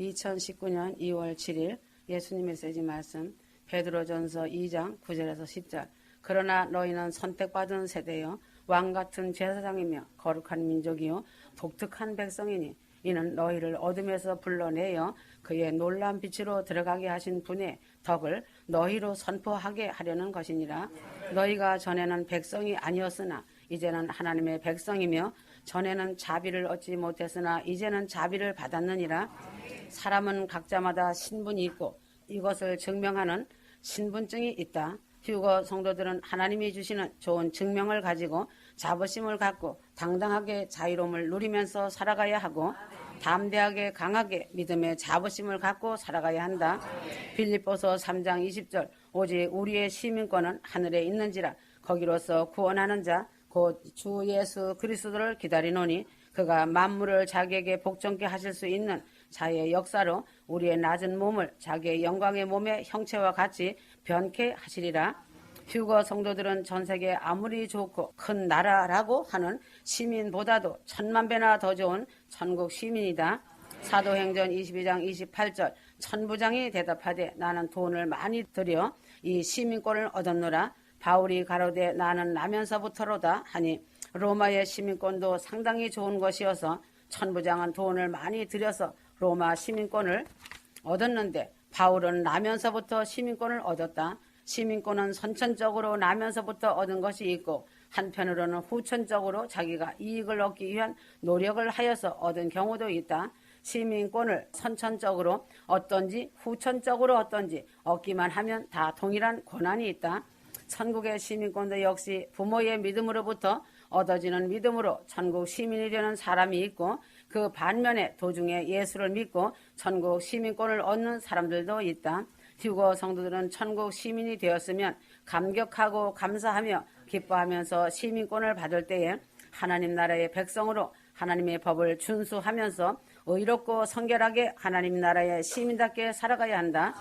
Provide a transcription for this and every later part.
2019년 2월 7일 예수님 메시지 말씀 베드로전서 2장 9절에서 10절. 그러나 너희는 선택받은 세대여 왕 같은 제사장이며 거룩한 민족이요. 독특한 백성이니 이는 너희를 어둠에서 불러내어 그의 놀란 빛으로 들어가게 하신 분의 덕을 너희로 선포하게 하려는 것이니라. 너희가 전에는 백성이 아니었으나 이제는 하나님의 백성이며 전에는 자비를 얻지 못했으나 이제는 자비를 받았느니라 사람은 각자마다 신분이 있고 이것을 증명하는 신분증이 있다. 휴거 성도들은 하나님이 주시는 좋은 증명을 가지고 자부심을 갖고 당당하게 자유로움을 누리면서 살아가야 하고 담대하게 강하게 믿음의 자부심을 갖고 살아가야 한다. 빌립보서 3장 20절 오직 우리의 시민권은 하늘에 있는지라 거기로서 구원하는 자 곧 주 예수 그리스도를 기다리노니 그가 만물을 자기에게 복종케 하실 수 있는 자의 역사로 우리의 낮은 몸을 자기의 영광의 몸의 형체와 같이 변케 하시리라. 휴거 성도들은 전 세계 아무리 좋고 큰 나라라고 하는 시민보다도 천만 배나 더 좋은 천국 시민이다. 사도행전 22장 28절 천부장이 대답하되 나는 돈을 많이 들여 이 시민권을 얻었노라. 바울이 가로되 나는 나면서부터로다 하니 로마의 시민권도 상당히 좋은 것이어서 천부장은 돈을 많이 들여서 로마 시민권을 얻었는데 바울은 나면서부터 시민권을 얻었다. 시민권은 선천적으로 나면서부터 얻은 것이 있고 한편으로는 후천적으로 자기가 이익을 얻기 위한 노력을 하여서 얻은 경우도 있다. 시민권을 선천적으로 어떤지 후천적으로 어떤지 얻기만 하면 다 동일한 권한이 있다. 천국의 시민권도 역시 부모의 믿음으로부터 얻어지는 믿음으로 천국 시민이 되는 사람이 있고 그 반면에 도중에 예수를 믿고 천국 시민권을 얻는 사람들도 있다. 휴거 성도들은 천국 시민이 되었으면 감격하고 감사하며 기뻐하면서 시민권을 받을 때에 하나님 나라의 백성으로 하나님의 법을 준수하면서 의롭고 성결하게 하나님 나라의 시민답게 살아가야 한다.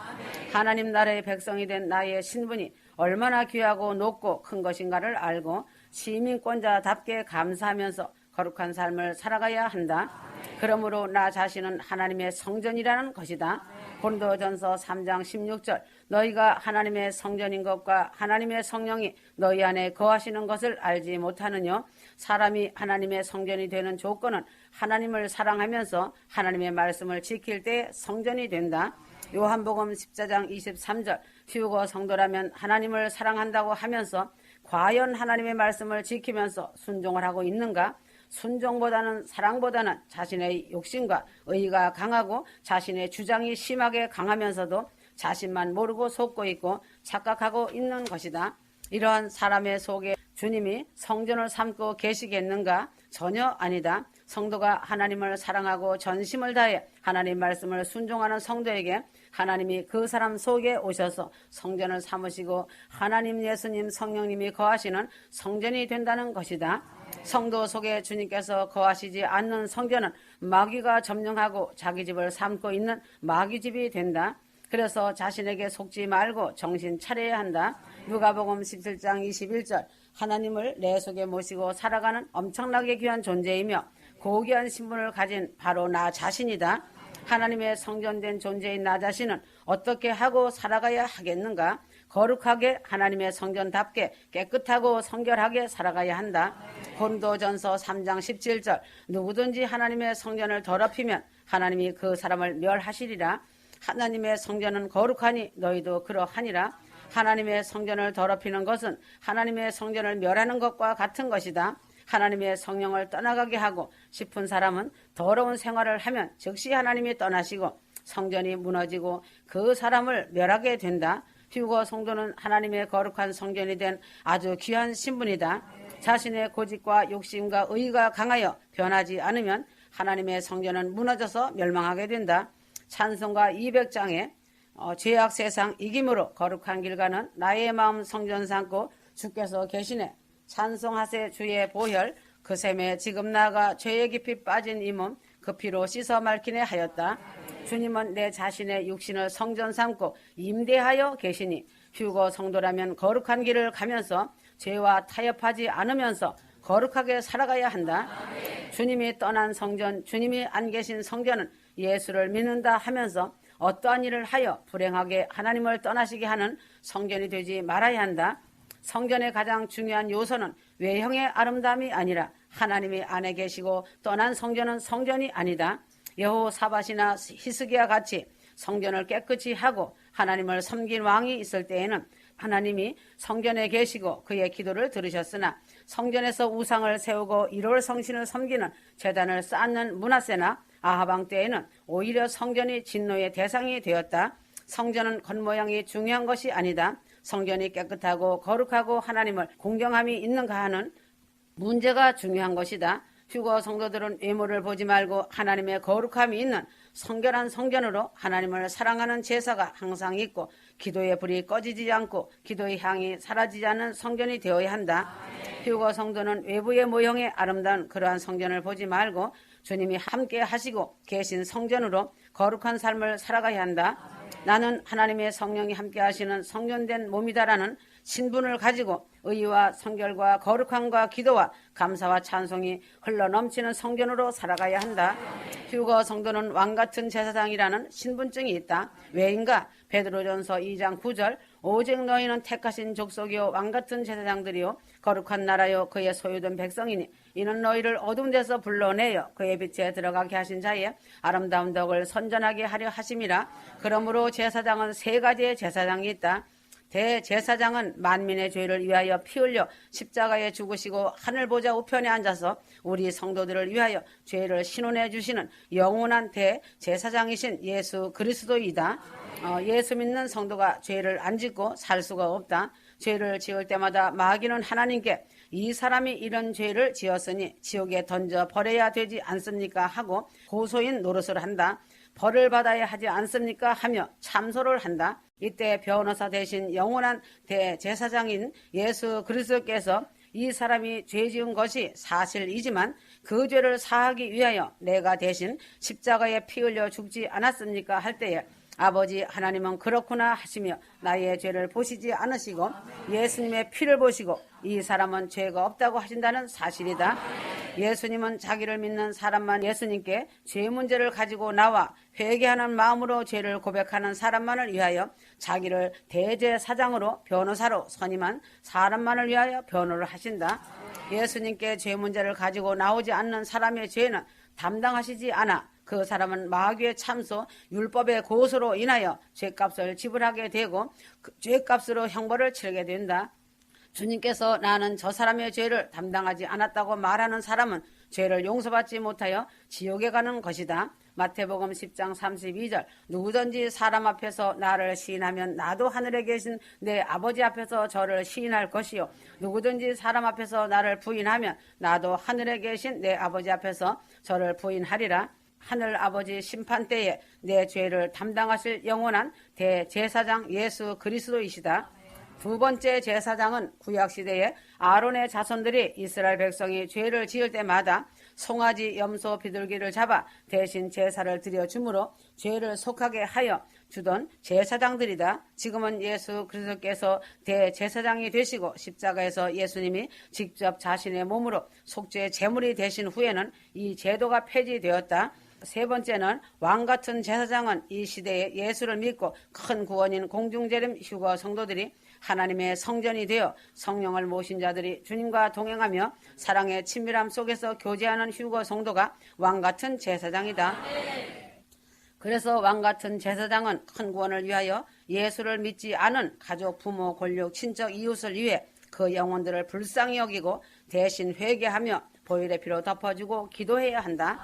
하나님 나라의 백성이 된 나의 신분이 얼마나 귀하고 높고 큰 것인가를 알고 시민권자답게 감사하면서 거룩한 삶을 살아가야 한다. 그러므로 나 자신은 하나님의 성전이라는 것이다. 고린도전서 3장 16절 너희가 하나님의 성전인 것과 하나님의 성령이 너희 안에 거하시는 것을 알지 못하느냐 사람이 하나님의 성전이 되는 조건은 하나님을 사랑하면서 하나님의 말씀을 지킬 때 성전이 된다. 요한복음 14장 23절 휴거 성도라면 하나님을 사랑한다고 하면서 과연 하나님의 말씀을 지키면서 순종을 하고 있는가? 순종보다는 사랑보다는 자신의 욕심과 의가 강하고 자신의 주장이 심하게 강하면서도 자신만 모르고 속고 있고 착각하고 있는 것이다. 이러한 사람의 속에 주님이 성전을 삼고 계시겠는가? 전혀 아니다. 성도가 하나님을 사랑하고 전심을 다해 하나님 말씀을 순종하는 성도에게 하나님이 그 사람 속에 오셔서 성전을 삼으시고 하나님 예수님 성령님이 거하시는 성전이 된다는 것이다. 성도 속에 주님께서 거하시지 않는 성전은 마귀가 점령하고 자기 집을 삼고 있는 마귀 집이 된다. 그래서 자신에게 속지 말고 정신 차려야 한다. 누가복음 17장 21절 하나님을 내 속에 모시고 살아가는 엄청나게 귀한 존재이며 고귀한 신분을 가진 바로 나 자신이다. 하나님의 성전된 존재인 나 자신은 어떻게 하고 살아가야 하겠는가? 거룩하게 하나님의 성전답게 깨끗하고 성결하게 살아가야 한다. 본도전서 3장 17절 누구든지 하나님의 성전을 더럽히면 하나님이 그 사람을 멸하시리라. 하나님의 성전은 거룩하니 너희도 그러하니라. 하나님의 성전을 더럽히는 것은 하나님의 성전을 멸하는 것과 같은 것이다. 하나님의 성령을 떠나가게 하고 싶은 사람은 더러운 생활을 하면 즉시 하나님이 떠나시고 성전이 무너지고 그 사람을 멸하게 된다. 휴거 성도는 하나님의 거룩한 성전이 된 아주 귀한 신분이다. 자신의 고집과 욕심과 의가 강하여 변하지 않으면 하나님의 성전은 무너져서 멸망하게 된다. 찬송가 200장에 어, 죄악 세상 이김으로 거룩한 길 가는 나의 마음 성전 삼고 주께서 계시네. 찬송하세 주의 보혈 그 샘에 지금 나가 죄의 깊이 빠진 이 몸 그 피로 씻어 맑히네 하였다. 주님은 내 자신의 육신을 성전 삼고 임대하여 계시니 휴거 성도라면 거룩한 길을 가면서 죄와 타협하지 않으면서 거룩하게 살아가야 한다. 주님이 떠난 성전, 주님이 안 계신 성전은 예수를 믿는다 하면서 어떠한 일을 하여 불행하게 하나님을 떠나시게 하는 성전이 되지 말아야 한다. 성전의 가장 중요한 요소는 외형의 아름다움이 아니라 하나님이 안에 계시고 떠난 성전은 성전이 아니다. 여호사밧이나 히스기야 같이 성전을 깨끗이 하고 하나님을 섬긴 왕이 있을 때에는 하나님이 성전에 계시고 그의 기도를 들으셨으나 성전에서 우상을 세우고 일월 성신을 섬기는 재단을 쌓는 문하세나 아하방 때에는 오히려 성전이 진노의 대상이 되었다. 성전은 겉모양이 중요한 것이 아니다. 성전이 깨끗하고 거룩하고 하나님을 공경함이 있는가 하는 문제가 중요한 것이다. 휴거 성도들은 외모를 보지 말고 하나님의 거룩함이 있는 성결한 성전으로 하나님을 사랑하는 제사가 항상 있고 기도의 불이 꺼지지 않고 기도의 향이 사라지지 않는 성전이 되어야 한다. 휴거 성도는 외부의 모형의 아름다운 그러한 성전을 보지 말고 주님이 함께 하시고 계신 성전으로 거룩한 삶을 살아가야 한다. 나는 하나님의 성령이 함께 하시는 성전된 몸이다라는 신분을 가지고 의와 성결과 거룩함과 기도와 감사와 찬송이 흘러넘치는 성전으로 살아가야 한다. 휴거 성도는 왕 같은 제사장이라는 신분증이 있다. 왜인가? 베드로전서 2장 9절 오직 너희는 택하신 족속이요 왕 같은 제사장들이요 거룩한 나라요 그의 소유된 백성이니 이는 너희를 어두운 데서 불러내어 그의 빛에 들어가게 하신 자의 아름다운 덕을 선전하게 하려 하심이라 그러므로 제사장은 세 가지의 제사장이 있다. 대제사장은 만민의 죄를 위하여 피 흘려 십자가에 죽으시고 하늘 보좌 우편에 앉아서 우리 성도들을 위하여 죄를 신원해 주시는 영원한 대제사장이신 예수 그리스도이다. 어, 예수 믿는 성도가 죄를 안 짓고 살 수가 없다. 죄를 지을 때마다 마귀는 하나님께 이 사람이 이런 죄를 지었으니 지옥에 던져 버려야 되지 않습니까? 하고 고소인 노릇을 한다. 벌을 받아야 하지 않습니까? 하며 참소를 한다. 이때 변호사 대신 영원한 대제사장인 예수 그리스도께서 이 사람이 죄 지은 것이 사실이지만 그 죄를 사하기 위하여 내가 대신 십자가에 피 흘려 죽지 않았습니까? 할 때에 아버지 하나님은 그렇구나 하시며 나의 죄를 보시지 않으시고 예수님의 피를 보시고 이 사람은 죄가 없다고 하신다는 사실이다. 예수님은 자기를 믿는 사람만 예수님께 죄 문제를 가지고 나와 회개하는 마음으로 죄를 고백하는 사람만을 위하여 자기를 대제사장으로 변호사로 선임한 사람만을 위하여 변호를 하신다. 예수님께 죄 문제를 가지고 나오지 않는 사람의 죄는 담당하시지 않아 그 사람은 마귀의 참소, 율법의 고소로 인하여 죄값을 지불하게 되고 그 죄값으로 형벌을 치르게 된다. 주님께서 나는 저 사람의 죄를 담당하지 않았다고 말하는 사람은 죄를 용서받지 못하여 지옥에 가는 것이다. 마태복음 10장 32절 누구든지 사람 앞에서 나를 시인하면 나도 하늘에 계신 내 아버지 앞에서 저를 시인할 것이요 누구든지 사람 앞에서 나를 부인하면 나도 하늘에 계신 내 아버지 앞에서 저를 부인하리라 하늘 아버지 심판 때에 내 죄를 담당하실 영원한 대제사장 예수 그리스도이시다. 두 번째 제사장은 구약시대에 아론의 자손들이 이스라엘 백성이 죄를 지을 때마다 송아지 염소 비둘기를 잡아 대신 제사를 드려 주므로 죄를 속하게 하여 주던 제사장들이다. 지금은 예수 그리스도께서 대제사장이 되시고 십자가에서 예수님이 직접 자신의 몸으로 속죄 제물이 되신 후에는 이 제도가 폐지되었다. 세 번째는 왕 같은 제사장은 이 시대에 예수를 믿고 큰 구원인 공중재림 휴거 성도들이 하나님의 성전이 되어 성령을 모신 자들이 주님과 동행하며 사랑의 친밀함 속에서 교제하는 휴거 성도가 왕 같은 제사장이다. 그래서 왕 같은 제사장은 큰 구원을 위하여 예수를 믿지 않은 가족, 부모, 권력, 친척, 이웃을 위해 그 영혼들을 불쌍히 여기고 대신 회개하며 보혈의 피로 덮어주고 기도해야 한다.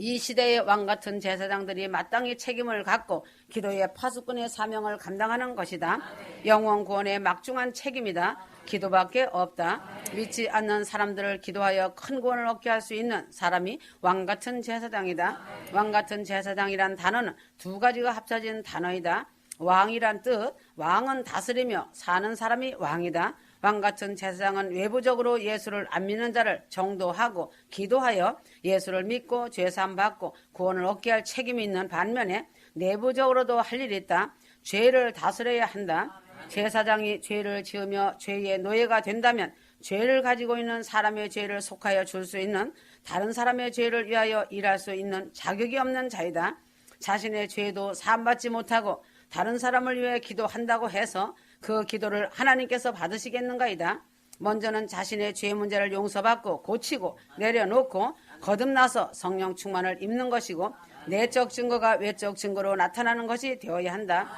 이 시대의 왕 같은 제사장들이 마땅히 책임을 갖고 기도의 파수꾼의 사명을 감당하는 것이다. 영원 구원의 막중한 책임이다. 기도밖에 없다. 믿지 않는 사람들을 기도하여 큰 구원을 얻게 할 수 있는 사람이 왕 같은 제사장이다. 왕 같은 제사장이란 단어는 두 가지가 합쳐진 단어이다. 왕이란 뜻, 왕은 다스리며 사는 사람이 왕이다. 왕 같은 제사장은 외부적으로 예수를 안 믿는 자를 정도하고 기도하여 예수를 믿고 죄사함 받고 구원을 얻게 할 책임이 있는 반면에 내부적으로도 할 일이 있다. 죄를 다스려야 한다. 제사장이 죄를 지으며 죄의 노예가 된다면 죄를 가지고 있는 사람의 죄를 속하여 줄 수 있는 다른 사람의 죄를 위하여 일할 수 있는 자격이 없는 자이다. 자신의 죄도 사함받지 못하고 다른 사람을 위해 기도한다고 해서 그 기도를 하나님께서 받으시겠는가이다. 먼저는 자신의 죄 문제를 용서받고 고치고 내려놓고 거듭나서 성령 충만을 입는 것이고 내적 증거가 외적 증거로 나타나는 것이 되어야 한다.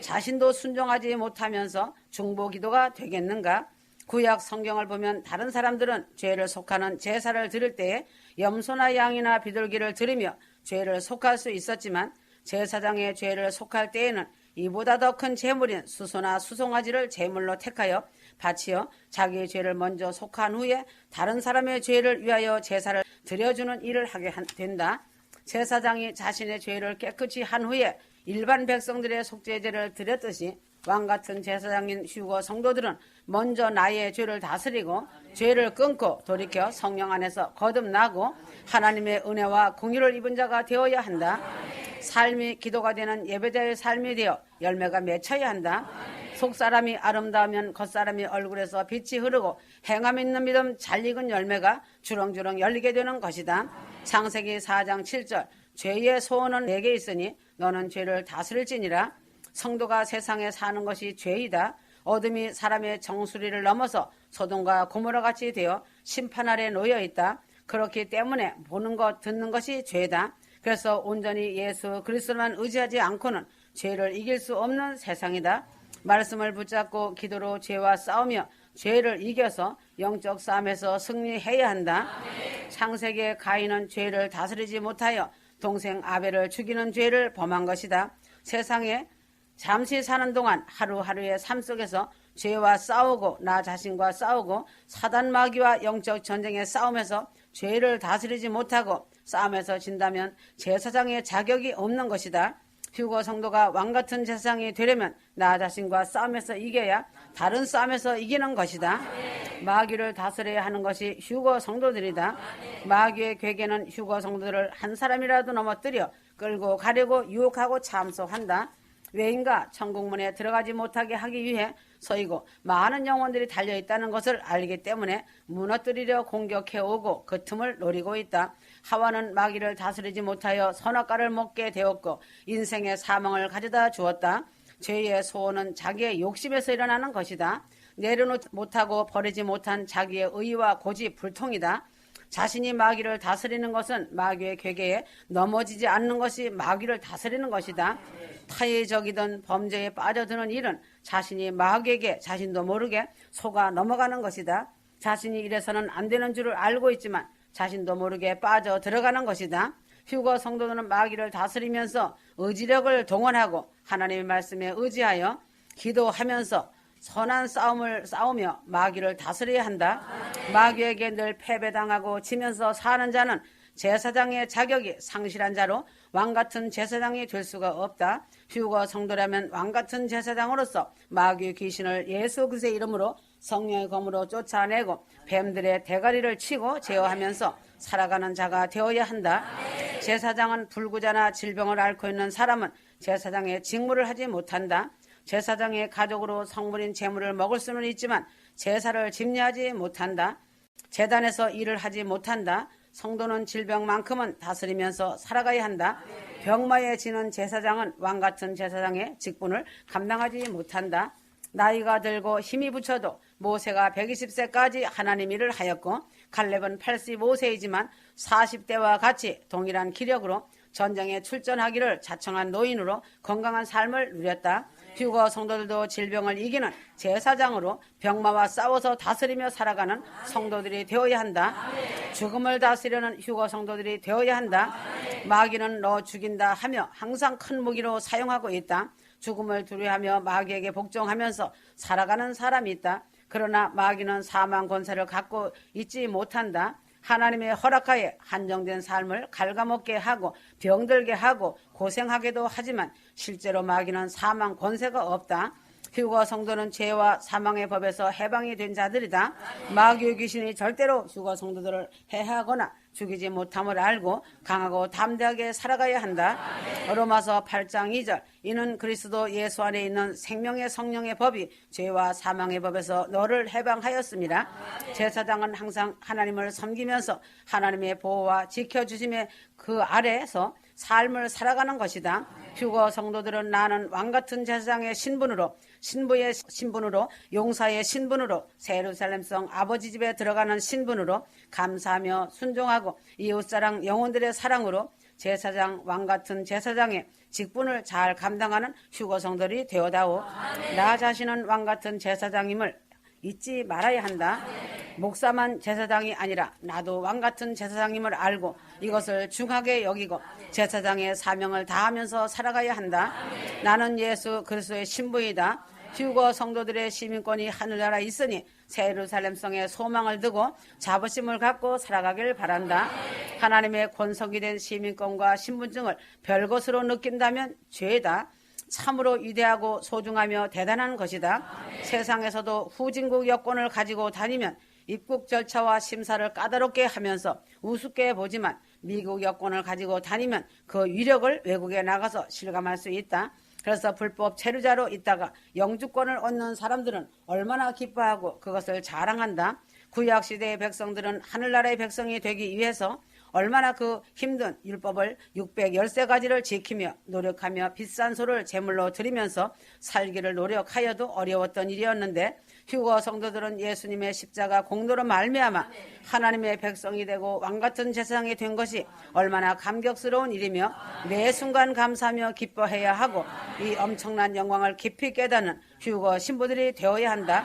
자신도 순종하지 못하면서 중보 기도가 되겠는가? 구약 성경을 보면 다른 사람들은 죄를 속하는 제사를 드릴 때에 염소나 양이나 비둘기를 드리며 죄를 속할 수 있었지만 제사장의 죄를 속할 때에는 이보다 더큰 제물인 수소나 수송아지를 제물로 택하여 바치어 자기의 죄를 먼저 속한 후에 다른 사람의 죄를 위하여 제사를 드려주는 일을 하게 된다. 제사장이 자신의 죄를 깨끗이 한 후에 일반 백성들의 속죄제를 드렸듯이 왕 같은 제사장인 휴거 성도들은 먼저 나의 죄를 다스리고 죄를 끊고 돌이켜 성령 안에서 거듭나고 하나님의 은혜와 공유를 입은 자가 되어야 한다. 삶이 기도가 되는 예배자의 삶이 되어 열매가 맺혀야 한다. 속사람이 아름다우면 겉사람이 얼굴에서 빛이 흐르고 행함 있는 믿음 잘 익은 열매가 주렁주렁 열리게 되는 것이다. 창세기 4장 7절 죄의 소원은 내게 있으니 너는 죄를 다스릴지니라 성도가 세상에 사는 것이 죄이다. 어둠이 사람의 정수리를 넘어서 소돔과 고모라 같이 되어 심판 아래 놓여 있다. 그렇기 때문에 보는 것, 듣는 것이 죄다. 그래서 온전히 예수 그리스도만 의지하지 않고는 죄를 이길 수 없는 세상이다. 말씀을 붙잡고 기도로 죄와 싸우며 죄를 이겨서 영적 싸움에서 승리해야 한다. 창세기의 가인은 죄를 다스리지 못하여 동생 아벨을 죽이는 죄를 범한 것이다. 세상에 잠시 사는 동안 하루하루의 삶 속에서 죄와 싸우고 나 자신과 싸우고 사단 마귀와 영적 전쟁의 싸움에서 죄를 다스리지 못하고 싸움에서 진다면 제사장의 자격이 없는 것이다. 휴거 성도가 왕 같은 제사장이 되려면 나 자신과 싸움에서 이겨야 다른 싸움에서 이기는 것이다. 마귀를 다스려야 하는 것이 휴거 성도들이다. 마귀의 괴계는 휴거 성도들을 한 사람이라도 넘어뜨려 끌고 가려고 유혹하고 참소한다. 왜인가 천국문에 들어가지 못하게 하기 위해 서이고 많은 영혼들이 달려 있다는 것을 알기 때문에 무너뜨리려 공격해 오고 그 틈을 노리고 있다. 하와는 마귀를 다스리지 못하여 선악과를 먹게 되었고 인생의 사망을 가져다 주었다. 죄의 소원은 자기의 욕심에서 일어나는 것이다. 내려놓지 못하고 버리지 못한 자기의 의와 고집 불통이다. 자신이 마귀를 다스리는 것은 마귀의 괴계에 넘어지지 않는 것이 마귀를 다스리는 것이다. 타의적이던 범죄에 빠져드는 일은 자신이 마귀에게 자신도 모르게 속아 넘어가는 것이다. 자신이 이래서는 안 되는 줄을 알고 있지만 자신도 모르게 빠져 들어가는 것이다. 휴거 성도들은 마귀를 다스리면서 의지력을 동원하고 하나님의 말씀에 의지하여 기도하면서 선한 싸움을 싸우며 마귀를 다스려야 한다. 마귀에게 늘 패배당하고 지면서 사는 자는 제사장의 자격이 상실한 자로 왕 같은 제사장이 될 수가 없다. 휴거 성도라면 왕 같은 제사장으로서 마귀 귀신을 예수 그리스도의 이름으로 성령의 검으로 쫓아내고 뱀들의 대가리를 치고 제어하면서 살아가는 자가 되어야 한다. 제사장은 불구자나 질병을 앓고 있는 사람은 제사장의 직무를 하지 못한다. 제사장의 가족으로 성물인 재물을 먹을 수는 있지만 제사를 집례하지 못한다. 재단에서 일을 하지 못한다. 성도는 질병만큼은 다스리면서 살아가야 한다. 병마에 지는 제사장은 왕 같은 제사장의 직분을 감당하지 못한다. 나이가 들고 힘이 붙여도 모세가 120세까지 하나님 일을 하였고 칼렙은 85세이지만 40대와 같이 동일한 기력으로 전쟁에 출전하기를 자청한 노인으로 건강한 삶을 누렸다. 휴거 성도들도 질병을 이기는 제사장으로 병마와 싸워서 다스리며 살아가는 성도들이 되어야 한다. 죽음을 다스리는 휴거 성도들이 되어야 한다. 마귀는 너 죽인다 하며 항상 큰 무기로 사용하고 있다. 죽음을 두려워하며 마귀에게 복종하면서 살아가는 사람이 있다. 그러나 마귀는 사망 권세를 갖고 있지 못한다. 하나님의 허락하에 한정된 삶을 갉아먹게 하고 병들게 하고 고생하게도 하지만 실제로 마귀는 사망 권세가 없다. 휴거 성도는 죄와 사망의 법에서 해방이 된 자들이다. 마귀의 귀신이 절대로 휴거 성도들을 해하거나 죽이지 못함을 알고 강하고 담대하게 살아가야 한다. 로마서 8장 2절 이는 그리스도 예수 안에 있는 생명의 성령의 법이 죄와 사망의 법에서 너를 해방하였습니다. 제사장은 항상 하나님을 섬기면서 하나님의 보호와 지켜주심의 그 아래에서 삶을 살아가는 것이다. 휴거 성도들은 나는 왕 같은 제사장의 신분으로 신부의 신분으로 용사의 신분으로 세루살렘성 아버지 집에 들어가는 신분으로 감사하며 순종하고 이웃사랑 영혼들의 사랑으로 제사장 왕 같은 제사장의 직분을 잘 감당하는 휴거성들이 되어다오. 나 자신은 왕 같은 제사장임을 잊지 말아야 한다. 목사만 제사장이 아니라 나도 왕 같은 제사장임을 알고 이것을 중하게 여기고 제사장의 사명을 다하면서 살아가야 한다. 나는 예수 그리스도의 신부이다. 휴거 성도들의 시민권이 하늘나라에 있으니 세루살렘성의 소망을 두고 자부심을 갖고 살아가길 바란다. 하나님의 권속이 된 시민권과 신분증을 별것으로 느낀다면 죄다. 참으로 위대하고 소중하며 대단한 것이다. 세상에서도 후진국 여권을 가지고 다니면 입국 절차와 심사를 까다롭게 하면서 우습게 보지만 미국 여권을 가지고 다니면 그 위력을 외국에 나가서 실감할 수 있다. 그래서 불법 체류자로 있다가 영주권을 얻는 사람들은 얼마나 기뻐하고 그것을 자랑한다. 구약 시대의 백성들은 하늘나라의 백성이 되기 위해서 얼마나 그 힘든 율법을 613가지를 지키며 노력하며 비싼 소를 제물로 드리면서 살기를 노력하여도 어려웠던 일이었는데 휴거 성도들은 예수님의 십자가 공로로 말미암아 하나님의 백성이 되고 왕 같은 제사장이 된 것이 얼마나 감격스러운 일이며 매 순간 감사하며 기뻐해야 하고 이 엄청난 영광을 깊이 깨닫는 휴거 신부들이 되어야 한다.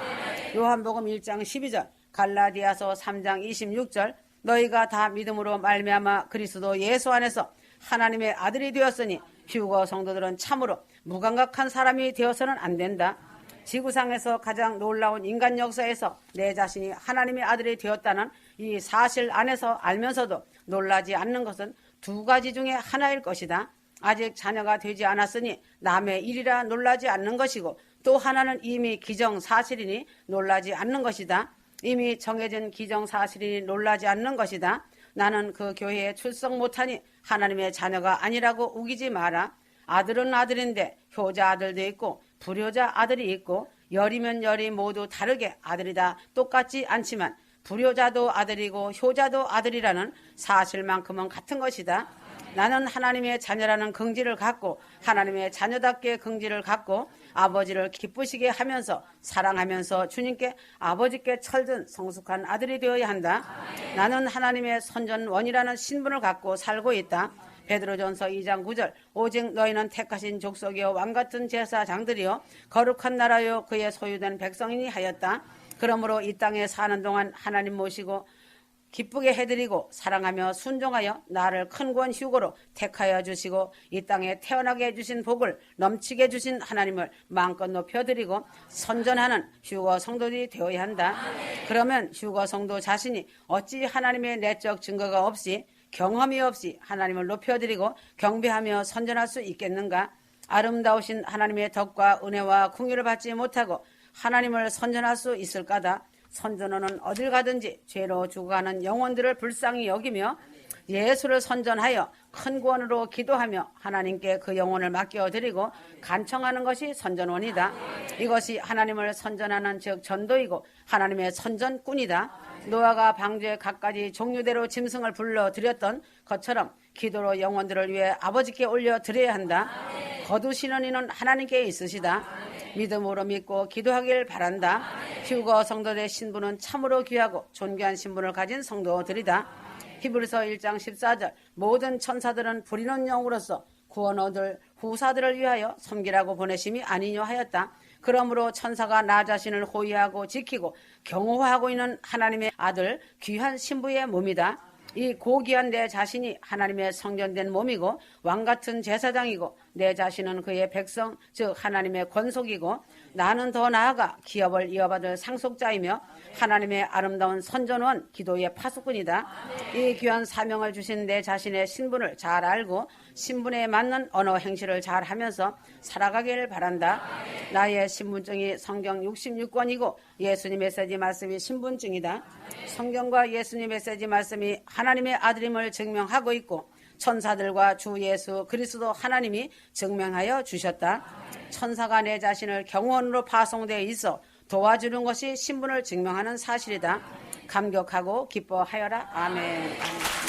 요한복음 1장 12절 갈라디아서 3장 26절 너희가 다 믿음으로 말미암아 그리스도 예수 안에서 하나님의 아들이 되었으니 휴거 성도들은 참으로 무감각한 사람이 되어서는 안 된다. 지구상에서 가장 놀라운 인간 역사에서 내 자신이 하나님의 아들이 되었다는 이 사실 안에서 알면서도 놀라지 않는 것은 두 가지 중에 하나일 것이다. 아직 자녀가 되지 않았으니 남의 일이라 놀라지 않는 것이고 또 하나는 이미 기정 사실이니 놀라지 않는 것이다. 이미 정해진 기정 사실이니 놀라지 않는 것이다. 나는 그 교회에 출석 못하니 하나님의 자녀가 아니라고 우기지 마라. 아들은 아들인데 효자 아들도 있고 불효자 아들이 있고 열이면 열이 모두 다르게 아들이다 똑같지 않지만 불효자도 아들이고 효자도 아들이라는 사실만큼은 같은 것이다. 나는 하나님의 자녀라는 긍지를 갖고 하나님의 자녀답게 긍지를 갖고 아버지를 기쁘시게 하면서 사랑하면서 주님께 아버지께 철든 성숙한 아들이 되어야 한다. 나는 하나님의 선전원이라는 신분을 갖고 살고 있다. 베드로전서 2장 9절 오직 너희는 택하신 족속이요 왕 같은 제사장들이요 거룩한 나라요 그의 소유된 백성이니 하였다. 그러므로 이 땅에 사는 동안 하나님 모시고 기쁘게 해드리고 사랑하며 순종하여 나를 큰권 휴고로 택하여 주시고 이 땅에 태어나게 해주신 복을 넘치게 해주신 하나님을 마음껏 높여드리고 선전하는 휴거 성도들이 되어야 한다. 그러면 휴거 성도 자신이 어찌 하나님의 내적 증거가 없이 경험이 없이 하나님을 높여드리고 경배하며 선전할 수 있겠는가? 아름다우신 하나님의 덕과 은혜와 궁유를 받지 못하고 하나님을 선전할 수 있을까다. 선전원은 어딜 가든지 죄로 죽어가는 영혼들을 불쌍히 여기며 예수를 선전하여 큰 구원으로 기도하며 하나님께 그 영혼을 맡겨드리고 간청하는 것이 선전원이다. 이것이 하나님을 선전하는 즉 전도이고 하나님의 선전꾼이다. 노아가 방주에 갖가지 종류대로 짐승을 불러 드렸던 것처럼 기도로 영혼들을 위해 아버지께 올려 드려야 한다. 거두시는 이는 하나님께 있으시다. 믿음으로 믿고 기도하길 바란다. 휴거 성도의 신분은 참으로 귀하고 존귀한 신분을 가진 성도들이다. 히브리서 1장 14절 모든 천사들은 부리는 영으로서 구원 얻을 후사들을 위하여 섬기라고 보내심이 아니뇨 하였다. 그러므로 천사가 나 자신을 호위하고 지키고 경호하고 있는 하나님의 아들 귀한 신부의 몸이다. 이 고귀한 내 자신이 하나님의 성전된 몸이고 왕 같은 제사장이고 내 자신은 그의 백성 즉 하나님의 권속이고 나는 더 나아가 기업을 이어받을 상속자이며 하나님의 아름다운 선전원 기도의 파수꾼이다. 이 귀한 사명을 주신 내 자신의 신분을 잘 알고 신분에 맞는 언어 행실을 잘 하면서 살아가기를 바란다. 나의 신분증이 성경 66권이고 예수님 메시지 말씀이 신분증이다. 성경과 예수님 메시지 말씀이 하나 하나님의 아들임을 증명하고 있고 천사들과 주 예수 그리스도 하나님이 증명하여 주셨다. 천사가 내 자신을 경원으로 파송되어 있어 도와주는 것이 신분을 증명하는 사실이다. 감격하고 기뻐하여라. 아멘.